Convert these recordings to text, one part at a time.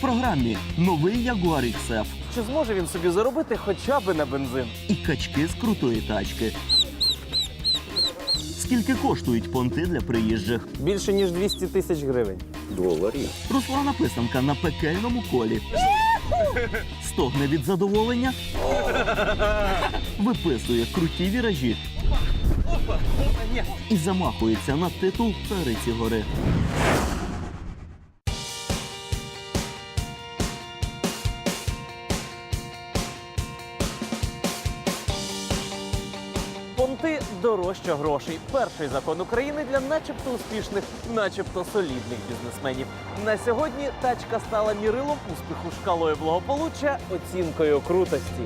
В програмі новий Jaguar XF Чи зможе він собі заробити хоча б на бензин? і качки з крутої тачки. Скільки коштують понти для приїжджих? Більше ніж 200 тисяч гривень. Руслана Писанка на пекельному колі. Стогне від задоволення. Виписує круті віражі. І замахується на титул Цариці гори. Дорожче грошей. Перший закон України для начебто успішних, начебто солідних бізнесменів. На сьогодні тачка стала мірилом успіху шкалою благополуччя, оцінкою крутості.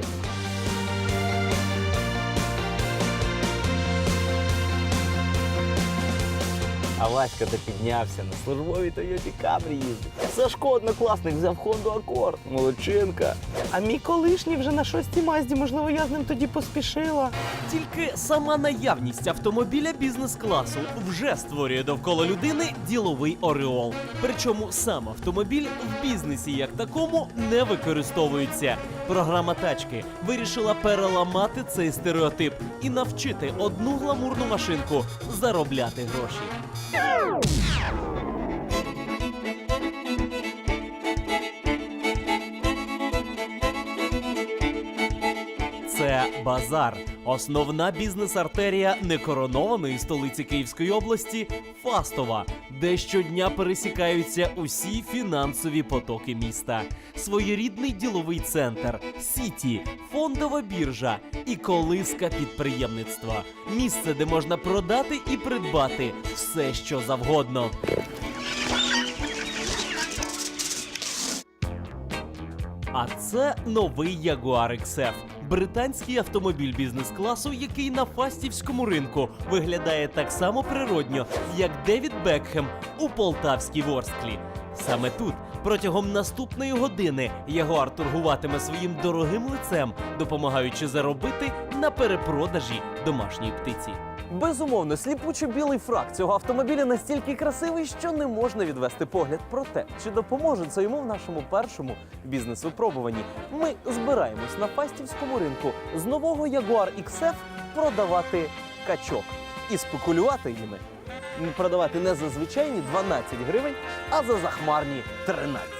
А Васька то піднявся на службовій Тойоті Камрі їздить. Сашко однокласник взяв Хонду Акорд. Молодчинка. А мій колишній вже на шостій мазді, можливо, я з ним тоді поспішила. Тільки сама наявність автомобіля бізнес-класу вже створює довкола людини діловий ореол. Причому сам автомобіль в бізнесі як такому не використовується. Програма тачки вирішила переламати цей стереотип і навчити одну гламурну машинку заробляти гроші. Базар, основна бізнес-артерія некоронованої столиці Київської області Фастова, де щодня пересікаються усі фінансові потоки міста. Своєрідний діловий центр, сіті, фондова біржа і колиска підприємництва. Місце, де можна продати і придбати все, що завгодно. А це новий Jaguar XF. Британський автомобіль бізнес-класу, який на фастівському ринку виглядає так само природньо, як Девід Бекхем у полтавській Ворсклі. Саме тут протягом наступної години Ягуар торгуватиме своїм дорогим лицем, допомагаючи заробити на перепродажі домашньої птиці. Безумовно, сліпучо білий фрак цього автомобіля настільки красивий, що не можна відвести погляд. Проте, чи допоможе це йому в нашому першому бізнес-випробуванні? Ми збираємось на фастівському ринку з нового Jaguar XF продавати качок і спекулювати їми. Продавати не за звичайні 12 гривень, а за захмарні 13.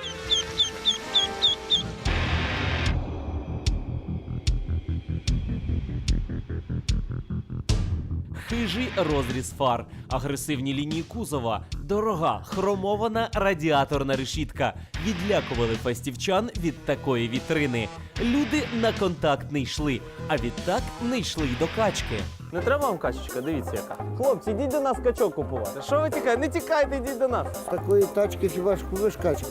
Хижий розріз фар, агресивні лінії кузова, дорога хромована радіаторна решітка. Відлякували фастівчан від такої вітрини. Люди на контакт не йшли, а відтак не йшли й до качки. Не треба вам качечка, дивіться яка. Хлопці, йдіть до нас качок купувати. Що ви тікаєте? Не тікайте, йдіть до нас. З такої тачки хіба ж купиш качку?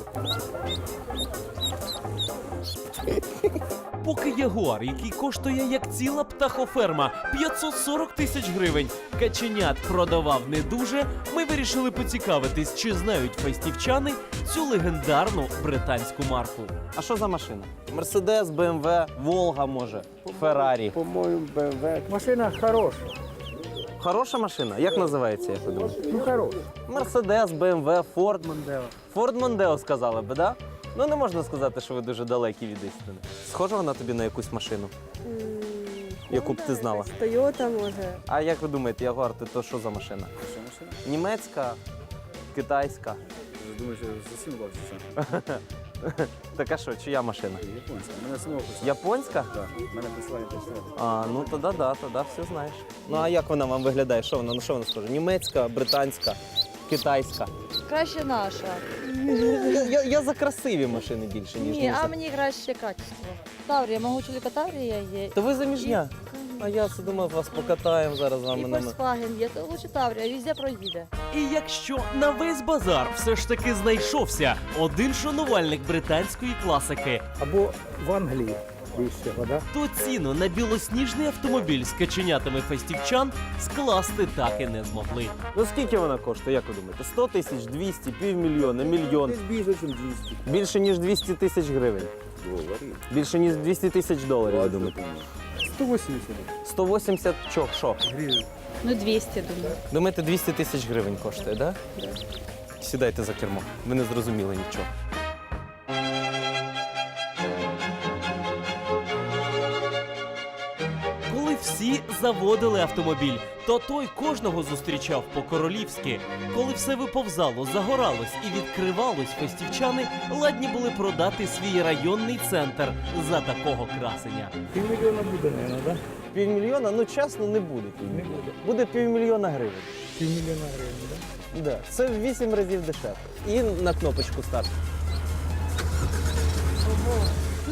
Поки Ягуар, який коштує як ціла птахоферма 540 тисяч гривень, каченят продавав не дуже. Ми вирішили поцікавитись, чи знають фастівчани цю легендарну британську марку. А що за машина? Мерседес, БМВ, Волга може, Феррарі. По-моєму, БМВ. Машина хороша. Хороша машина? Як називається, ви думаєте? Ну, хороша. Мерседес, БМВ, Форд. Мондео. Форд Мондео сказали би, да? Ну не можна сказати, що ви дуже далекі від істини. Схожа вона тобі на якусь машину? Яку б ти знала? Тойота може. А як ви думаєте, Ягуар, ти то що за машина? Німецька, китайська. Думаю, що зовсім бачиться. Така що, чия машина? Японська. Мене самого писали. Японська? Так, мене прислали. А, ну тоді да, тоді все знаєш. Ну а як вона вам виглядає? Що вона? На що вона схожа? Німецька, британська, китайська. Краще наша. Я, я за красиві машини більше, ніж Ні, а за- мені краще качество. Таврія, мого чоловіка Таврія є. То ви заміжня? А я це думав, вас покатаємо зараз з І вами на м- Volkswagen є, то лучше Таврія, везде проїде. І якщо на весь базар все ж таки знайшовся один шанувальник британської класики, Або в Англії. Вище вода. То ціну на білосніжний автомобіль з каченятами фестівчан скласти так і не змогли. Ну скільки вона коштує, як ви думаєте? 100 тисяч, 200, півмільйона, мільйон. Десь більше, ніж 200 Більше ніж 200 тисяч гривень. доларів. Більше ніж 200 тисяч доларів, ви думаєте? 180 180 чо, що? гривень. Ну, 200, думаю. Думаєте, 200 тисяч гривень коштує, так? Да? Сідайте за кермо. Ви не зрозуміли нічого. Коли заводили автомобіль, то той кожного зустрічав по-королівськи. Коли все виповзало, загоралось і відкривалось, фестівчани ладні були продати свій районний центр за такого красення. Півмільйона буде, мабуть, да? Півмільйона, ну чесно, не буде Не буде. Буде півмільйона гривень. Півмільйона гривень, да? Да. Це в 8 разів дешевше. І на кнопочку старт.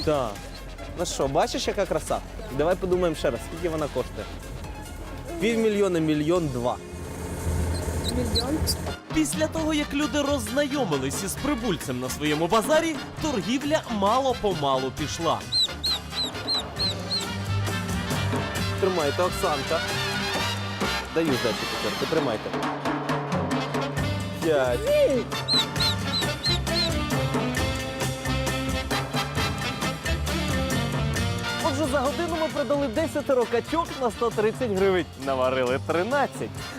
Так. Ну що, бачиш, яка краса? Давай подумаємо ще раз, скільки вона коштує. Півмільйона, мільйон два. Мільйон. Після того, як люди роззнайомились із прибульцем на своєму базарі, торгівля мало-помалу пішла. Тримайте, Оксанка. Даю здачу тепер, тримайте. П'ять. Отже, за годину ми продали 10 качок на 130 гривень. Наварили 13.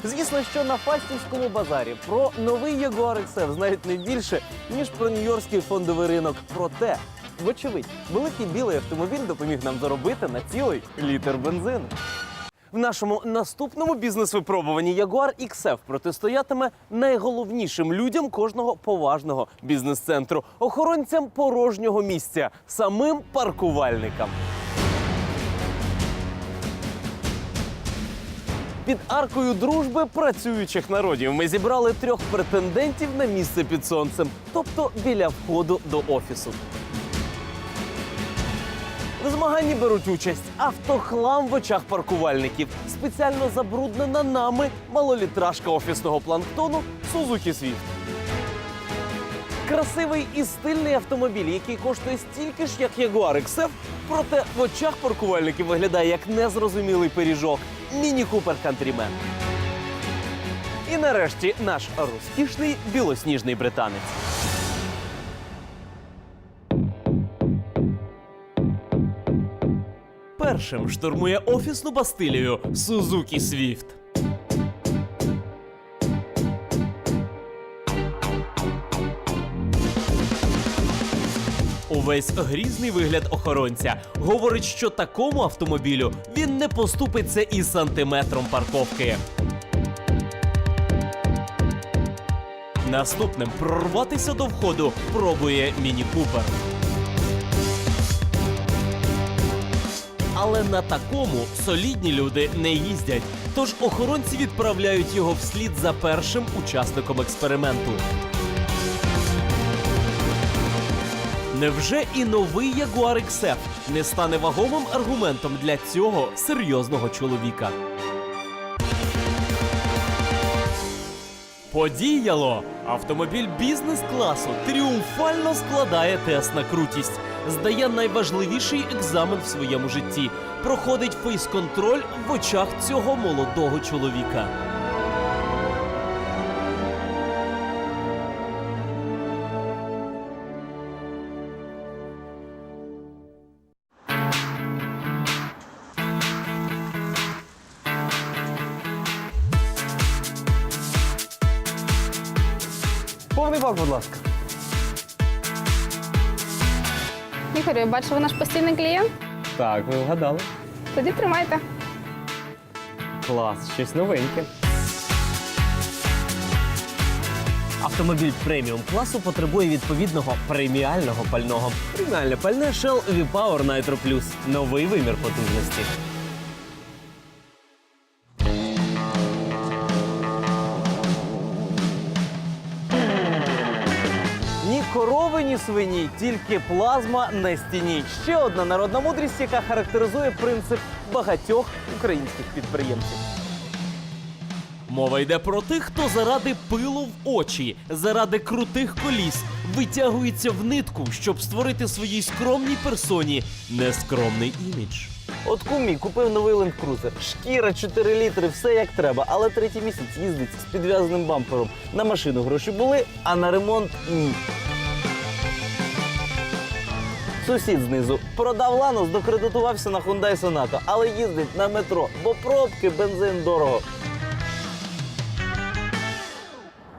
Звісно, що на Фастівському базарі про новий Jaguar XF знають не більше, ніж про нью-йоркський фондовий ринок. Проте, вочевидь, великий білий автомобіль допоміг нам заробити на цілий літр бензину. В нашому наступному бізнес-випробуванні Jaguar XF протистоятиме найголовнішим людям кожного поважного бізнес-центру охоронцям порожнього місця, самим паркувальникам. Під аркою дружби працюючих народів ми зібрали трьох претендентів на місце під сонцем, тобто біля входу до офісу. В змаганні беруть участь автохлам в очах паркувальників, спеціально забруднена нами малолітражка офісного планктону Сузукі Swift. Красивий і стильний автомобіль, який коштує стільки ж, як Jaguar XF, проте в очах паркувальників виглядає як незрозумілий пиріжок Міні Купер Countryman. І нарешті наш розкішний білосніжний британець. Першим штурмує офісну бастилію Suzuki Swift. Увесь грізний вигляд охоронця говорить, що такому автомобілю він не поступиться і сантиметром парковки. Наступним прорватися до входу пробує Міні Купер. Але на такому солідні люди не їздять. Тож охоронці відправляють його вслід за першим учасником експерименту. Невже і новий Jaguar XF не стане вагомим аргументом для цього серйозного чоловіка? Подіяло! Автомобіль бізнес-класу тріумфально складає тест на крутість. Здає найважливіший екзамен в своєму житті. Проходить фейс-контроль в очах цього молодого чоловіка. Повний бак, будь ласка. Ігор, я бачу, ви наш постійний клієнт. Так, ви вгадали. Тоді тримайте. Клас, щось новеньке. Автомобіль преміум класу потребує відповідного преміального пального. Преміальне пальне Shell V-Power Nitro Plus. Новий вимір потужності. Корови, ні свині, тільки плазма на стіні. Ще одна народна мудрість, яка характеризує принцип багатьох українських підприємців. Мова йде про тих, хто заради пилу в очі, заради крутих коліс витягується в нитку, щоб створити своїй скромній персоні нескромний імідж. От кумі купив новий Land Cruiser. Шкіра 4 літри, все як треба, але третій місяць їздить з підв'язаним бампером. На машину гроші були, а на ремонт ні. Сусід знизу продав Ланос, докредитувався на Hyundai Sonata, але їздить на метро, бо пробки, бензин дорого.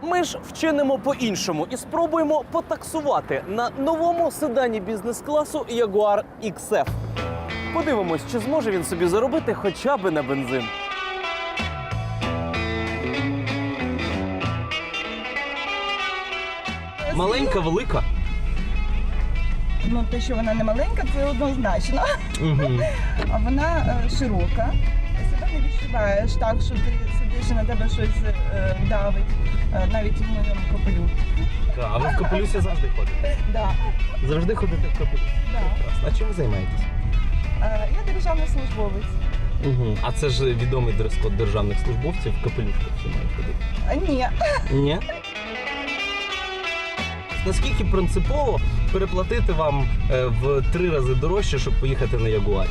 Ми ж вчинимо по-іншому і спробуємо потаксувати на новому седані бізнес-класу Jaguar XF. Подивимось, чи зможе він собі заробити хоча б на бензин. Маленька, велика. Ну, те, що вона не маленька, це однозначно. А вона е, широка. Себе не відчуваєш так, що ти сидиш і на тебе щось е, давить, е, навіть в моєму капелю. А ви в капелюсі завжди ходите? Да, Завжди ходите в капелюсі. да. Прекрасно. А чим ви займаєтесь? Е, я державний службовець. Угу. А це ж відомий дрес-код державних службовців в капелюшках всі мають ходити. А, ні, Ні. Наскільки принципово переплатити вам е, в три рази дорожче, щоб поїхати на Ягуарі?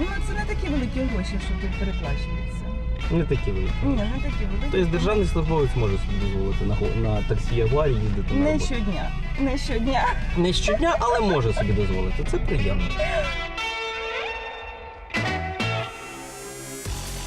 ну це не такі великі гроші, що тут переплачується. Не такі великі. Ні, не такі великі. Тобто державний службовець може собі дозволити на, на таксі Ягуарі їздити на Не щодня. Не щодня. Не щодня, але може собі дозволити. Це приємно.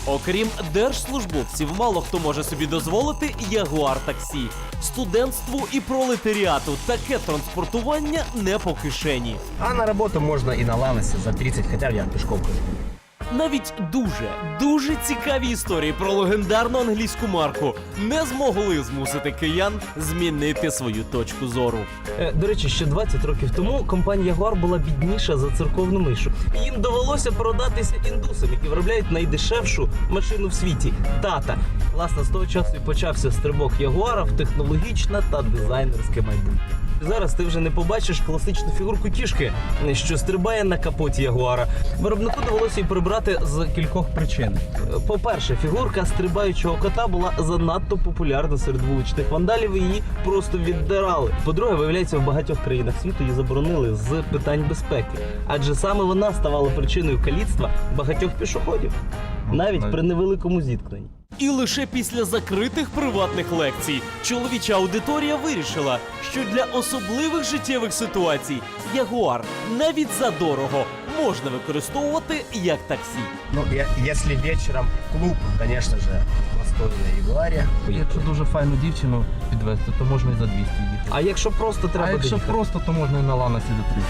Окрім держслужбовців, мало хто може собі дозволити ягуар таксі. Студентству і пролетаріату таке транспортування не по кишені. А на роботу можна і на лавиці за 30, хоча я пішков. хожу. Навіть дуже, дуже цікаві історії про легендарну англійську марку не змогли змусити киян змінити свою точку зору. Е, До речі, ще 20 років тому компанія Jaguar була бідніша за церковну мишу. І їм довелося продатися індусам, які виробляють найдешевшу машину в світі тата. Власне, з того часу і почався стрибок Ягуара в технологічне та дизайнерське майбутнє. Зараз ти вже не побачиш класичну фігурку кішки, що стрибає на капоті Ягуара. Виробнику довелося її прибрати з кількох причин. По-перше, фігурка стрибаючого кота була занадто популярна серед вуличних вандалів, і її просто віддирали. По-друге, виявляється, в багатьох країнах світу її заборонили з питань безпеки, адже саме вона ставала причиною каліцтва багатьох пішоходів, навіть при невеликому зіткненні. І лише після закритих приватних лекцій чоловіча аудиторія вирішила, що для особливих життєвих ситуацій ягуар навіть за дорого можна використовувати як таксі. Ну, я- если вечером клуб, конечно же, простой на Ягуаре. Якщо дуже файну дівчину підвезти, то можна і за 200 їхати. А якщо просто треба А якщо доїхати? просто, то можна і на Ланосі за 30.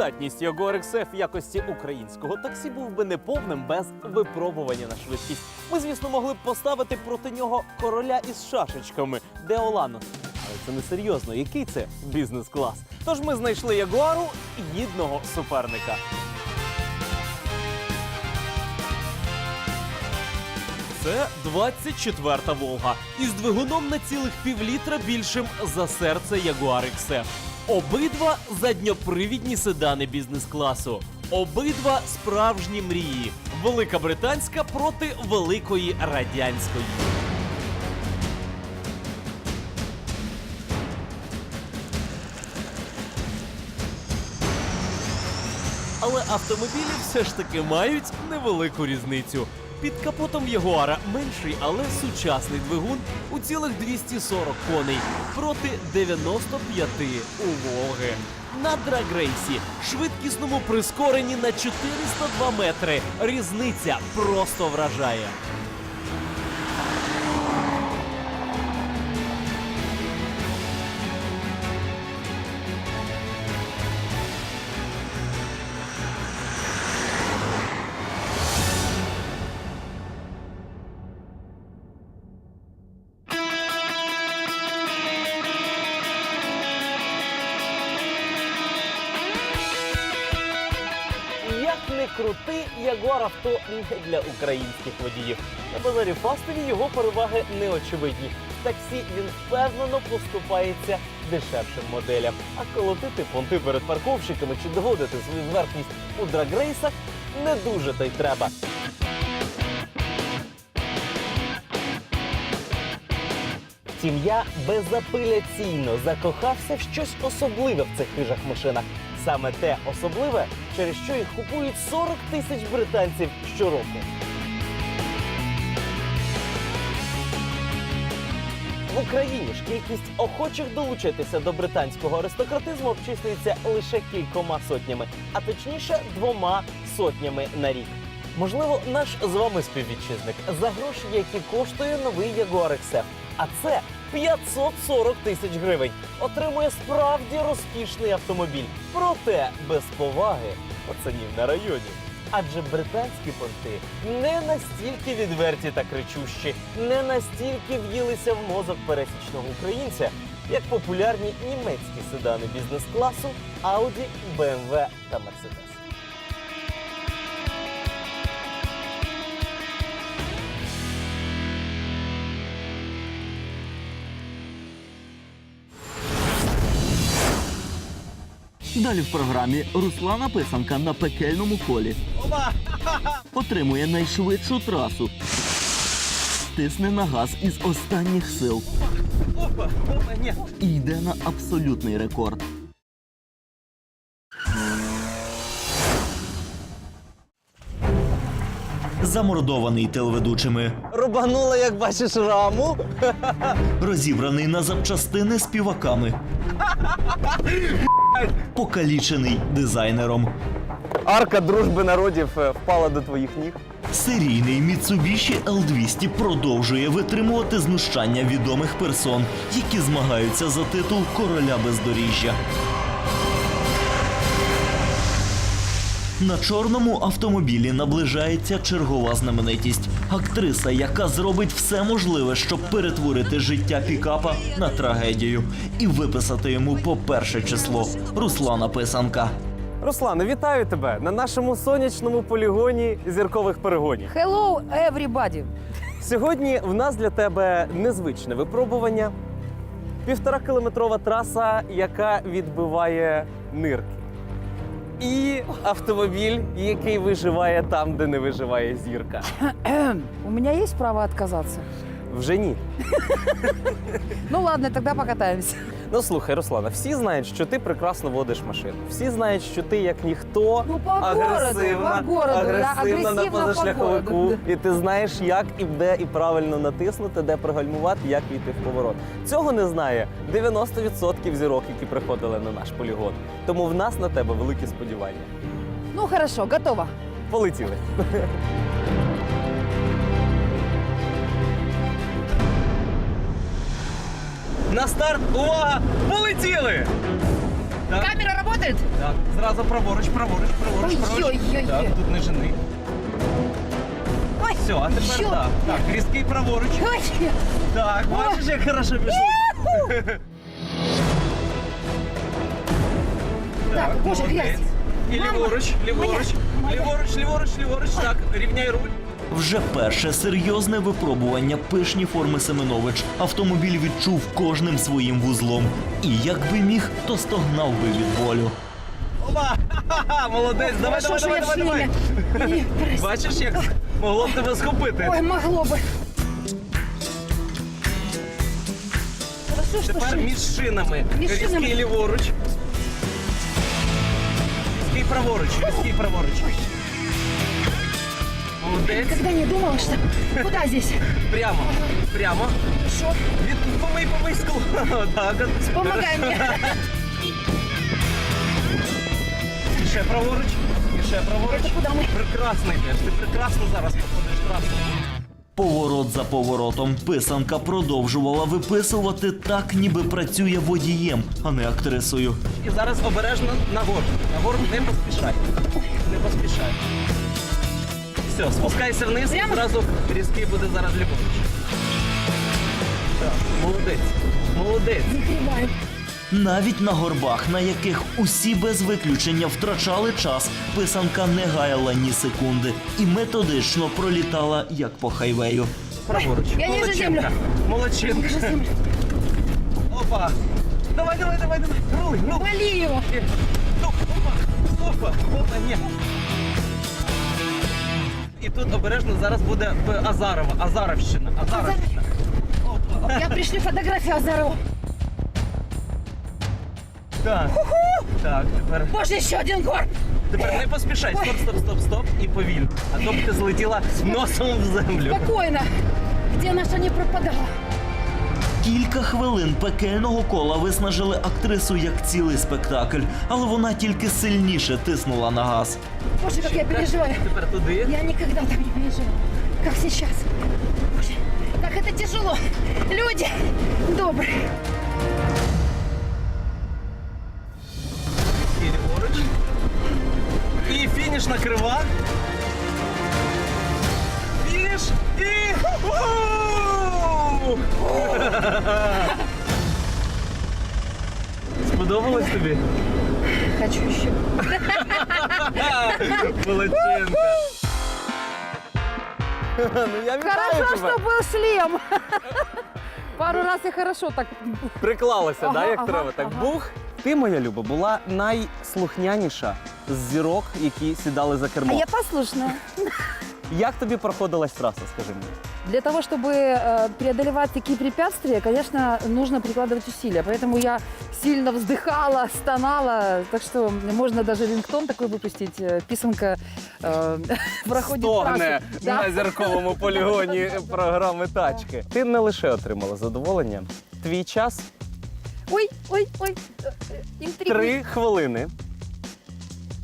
Профпридатність Jaguar XF в якості українського таксі був би неповним без випробування на швидкість. Ми, звісно, могли б поставити проти нього короля із шашечками Деолано. Але це не серйозно. Який це бізнес-клас? Тож ми знайшли Ягуару гідного суперника. Це 24-та Волга із двигуном на цілих півлітра більшим за серце Jaguar XF. Обидва задньопривідні седани бізнес-класу. Обидва справжні мрії. Велика британська проти великої радянської. Але автомобілі все ж таки мають невелику різницю. Під капотом Ягуара менший, але сучасний двигун у цілих 240 коней проти 95 у Волги. На драгрейсі швидкісному прискоренні на 402 метри. Різниця просто вражає. для українських водіїв. На базарі Фастові його переваги неочевидні. В таксі він впевнено поступається дешевшим моделям. А колотити понти перед парковщиками чи доводити свою зверхність у драгрейсах не дуже та й треба. Втім, я безапеляційно закохався в щось особливе в цих хижах машинах. Саме те особливе, через що їх купують 40 тисяч британців щороку. В Україні ж кількість охочих долучитися до британського аристократизму обчислюється лише кількома сотнями, а точніше двома сотнями на рік. Можливо, наш з вами співвітчизник за гроші, які коштує новий Jaguar XF. А це 540 тисяч гривень. Отримує справді розкішний автомобіль. Проте без поваги пацанів на районі. Адже британські порти не настільки відверті та кричущі, не настільки в'їлися в мозок пересічного українця, як популярні німецькі седани бізнес-класу Audi, BMW та Mercedes. Далі в програмі Руслана Писанка на пекельному колі. Отримує найшвидшу трасу. Тисне на газ із останніх сил. І йде на абсолютний рекорд. Замордований телеведучими, Рубанула, як бачиш, раму. розібраний на запчастини співаками, покалічений дизайнером, Арка дружби народів е, впала до твоїх ніг. серійний Mitsubishi L200 продовжує витримувати знущання відомих персон, які змагаються за титул короля бездоріжжя. На чорному автомобілі наближається чергова знаменитість. Актриса, яка зробить все можливе, щоб перетворити життя пікапа на трагедію і виписати йому по перше число Руслана Писанка. Руслане, вітаю тебе на нашому сонячному полігоні зіркових перегонів. Hello, everybody! Сьогодні в нас для тебе незвичне випробування. Півтора кілометрова траса, яка відбиває нирки. І автомобіль, який виживає там, де не виживає зірка. У меня есть право отказаться? Вже ні. Ну ладно, тогда покатаемся. Ну слухай, Руслана, всі знають, що ти прекрасно водиш машину. Всі знають, що ти як ніхто Ну, по городу, агресивна, по городу, да, агресивна на агресивно по позашляховику. городу, І ти знаєш, як і де і правильно натиснути, де пригальмувати, як війти в поворот. Цього не знає 90% зірок, які приходили на наш полігон. Тому в нас на тебе великі сподівання. Ну хорошо, готово. Полетіли. На старт! Увага! Полетіли! Камера работает? Так, зразу праворуч, праворуч, праворуч, праворуч. Ой-ой-ой. Так, тут не жени. Ой, Все, а тепер що? так. Так, різкий праворуч. Ой, Так, бачиш, як хорошо пішли. Так, боже, молодець. грязь. І Мама, ліворуч, ліворуч, моя. ліворуч, ліворуч, ліворуч. Так, рівняй руль. Вже перше серйозне випробування пишні форми Семенович автомобіль відчув кожним своїм вузлом. І якби міг, то стогнав би від болю. Опа! Ха-ха-ха, Молодець, давай, хорошо, давай, що давай, давай. Ні, Бачиш, як могло б тебе схопити. Ой, могло бы. Хорошо, что Тепер шли. між шинами. Між Різкий шинами. ліворуч. Різкий праворуч, різкий праворуч. Молодець. Когда не думала, что... Куда здесь? Прямо. Прямо. Хорошо. Від помий, помий скло. Так. от. Помогай мне. Ще праворуч. І ще праворуч. Это куда мы? Прекрасно йдеш. Ти прекрасно зараз проходиш трасу. Поворот за поворотом писанка продовжувала виписувати так, ніби працює водієм, а не актрисою. І зараз обережно нагору. Нагору не поспішай. Не поспішай. Все, спускайся вниз і зразу різкий буде зараз ліворуч. Так, молодець. Молодець. Закрываем. Навіть на горбах, на яких усі без виключення втрачали час, писанка не гаяла ні секунди і методично пролітала як по хайвею. Праворуч. Я Молодчинка. Молодчинка. Опа. Давай, давай, давай, давай. Рули, рули. Вали его! Опа, опа, опа, ні. І тут обережно зараз буде Азарова, Азаровщина, Азаровщина. Я пришли фотографию Азарова. Так. Так, тепер, Боже, еще один горб! тепер не поспішай. Стоп, стоп, стоп, стоп. І повільно. А то б ти злетіла носом в землю. Спокойно! Где наша не пропадала? Кілька хвилин пекельного кола виснажили актрису як цілий спектакль, але вона тільки сильніше тиснула на газ. Боже, как я переживаю! Я никогда так не переживала, как сейчас. Боже, как это тяжело! Люди добрые! І. І фінішна крива. Фініш і. Сподобалось тобі? Хочу еще. Молодчинка. Ну я вітаю Хорошо, тебе. что был шлем. Пару раз и хорошо так. Приклалася, да, як ага, треба. Так ага. бух. Ти, моя люба, була найслухняніша з зірок, які сідали за А кермо. я послушная. Як тобі проходилась траса, скажи мені? Для того, чтобы э, преодолевать такие препятствия, конечно, нужно прикладывать усилия. Поэтому я сильно вздыхала, стонала. Так что можно даже рингтон такой выпустить. Э, Писанка э, проходит Стогне трассу. Да. на зірковому полігоні програми тачки. Ти не лише отримала задоволення. Твій час Ой, ой, ой. э, интригуй. три хвилини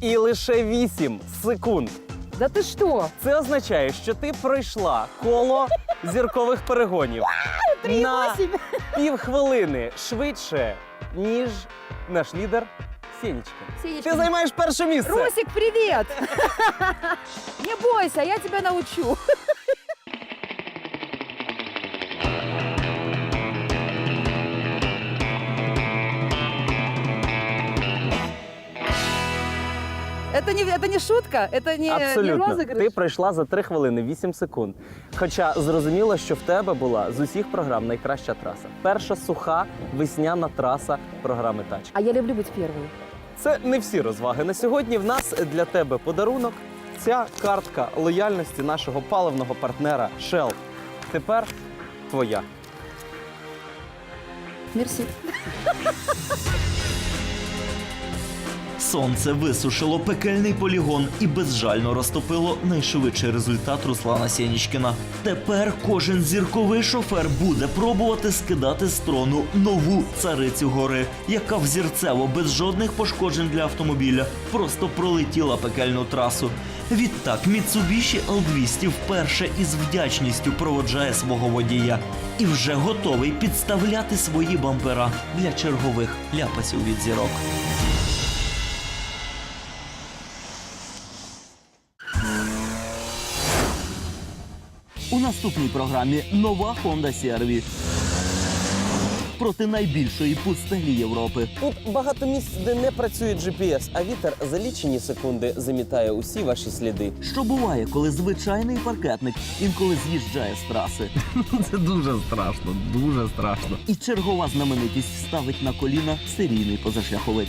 і лише 8 секунд. Да ти що? Це означає, що ти пройшла коло зіркових перегонів на півхвилини швидше, ніж наш лідер Сєнічка. Сенечка. Ти займаєш перше місце. Русик, привіт! Не бойся, я тебе научу. Это не, это не шутка, это не, не Абсолютно. розыгрыш. Ти пройшла за 3 хвилини 8 секунд. Хоча зрозуміло, що в тебе була з усіх програм найкраща траса. Перша суха весняна траса програми Тачка. А я люблю быть первой. Це не всі розваги. На сьогодні в нас для тебе подарунок. Ця картка лояльності нашого паливного партнера Shell. Тепер твоя. Мерси. Сонце висушило пекельний полігон і безжально розтопило найшвидший результат Руслана Сєнічкіна. Тепер кожен зірковий шофер буде пробувати скидати з трону нову царицю гори, яка взірцево без жодних пошкоджень для автомобіля просто пролетіла пекельну трасу. Відтак Mitsubishi L200 вперше із вдячністю проводжає свого водія і вже готовий підставляти свої бампера для чергових ляпасів від зірок. Наступній програмі нова Honda CR-V проти найбільшої пустелі Європи. Тут багато місць, де не працює GPS, а вітер за лічені секунди замітає усі ваші сліди. Що буває, коли звичайний паркетник інколи з'їжджає з траси? Це дуже страшно, дуже страшно. І чергова знаменитість ставить на коліна серійний позашляховик.